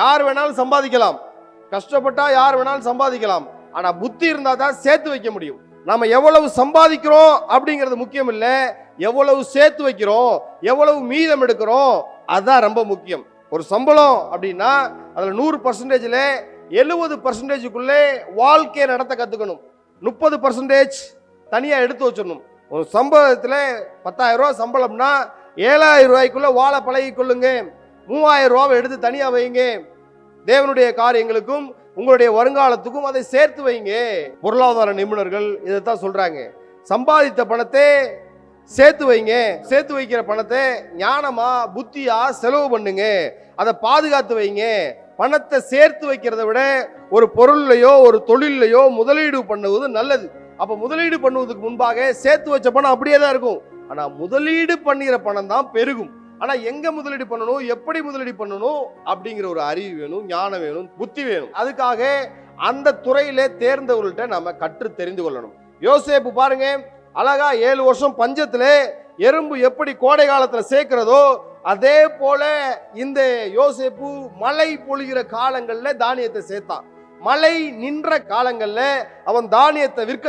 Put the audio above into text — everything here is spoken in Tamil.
யார் வேணாலும் சம்பாதிக்கலாம். கஷ்டப்பட்டா யார் வேணாலும் சம்பாதிக்கலாம். ஆனா புத்தி இருந்தா தான் சேர்த்து வைக்க முடியும். நம்ம எவ்வளவு சம்பாதிக்கிறோம் அப்படிங்கிறது முக்கியம் இல்லை. எவ்வளவு சேர்த்து வைக்கிறோம் எவ்வளவு மீதம் எடுக்கிறோம் அதுதான் ரொம்ப முக்கியம். ஒரு சம்பளம் அப்படின்னா அதில் நூறு பர்சன்டேஜில் எழுபது பர்சன்டேஜுக்குள்ளே வாழ்க்கையை நடத்த கற்றுக்கணும் முப்பது பர்சன்டேஜ் தனியாக எடுத்து வச்சிடணும். ஒரு சம்பளத்தில் பத்தாயிரம் ரூபா சம்பளம்னா ஏழாயிரம் ரூபாய்க்குள்ளே வாழை பழகி கொள்ளுங்க மூவாயிரம் ரூபாவை எடுத்து தனியாக வைங்க தேவனுடைய காரியங்களுக்கும் உங்களுடைய வருங்காலத்துக்கும் அதை சேர்த்து வைங்க. பொருளாதார நிபுணர்கள் இதைத்தான் சொல்கிறாங்க சம்பாதித்த பணத்தை சேர்த்து வைங்க. சேர்த்து வைக்கிற பணத்தை ஞானமா புத்தியா செலவு பண்ணுங்க. அதை பாதுகாத்து வைங்க. பணத்தை சேர்த்து வைக்கிறத விட ஒரு பொருள்லையோ ஒரு தொழிலையோ முதலீடு பண்ணுவது நல்லது. அப்போ முதலீடு பண்ணுவதுக்கு முன்பாக சேர்த்து வச்ச பணம் அப்படியே தான் இருக்கும். ஆனால் முதலீடு பண்ணுகிற பணம் தான் பெருகும். ஆனா எங்க முதலீடு பண்ணணும் எப்படி முதலீடு பண்ணணும் அப்படிங்கிற ஒரு அறிவு வேணும் ஞானம் வேணும் புத்தி வேணும். அதுக்காக அந்த துறையிலே தேர்ந்தவர்கள்ட்ட நம்ம கற்று தெரிந்து கொள்ளணும். யோசேப்பு பாருங்க அழகா ஏழு வருஷம் பஞ்சத்துல எறும்பு எப்படி கோடை காலத்துல சேர்க்கிறதோ அதே போல இந்த யோசேப்பு மழை பொழிகிற காலங்கள்ல தானியத்தை சேர்த்தான். மழை நின்ற காலங்கள்ல அவன் தானியத்தை விற்க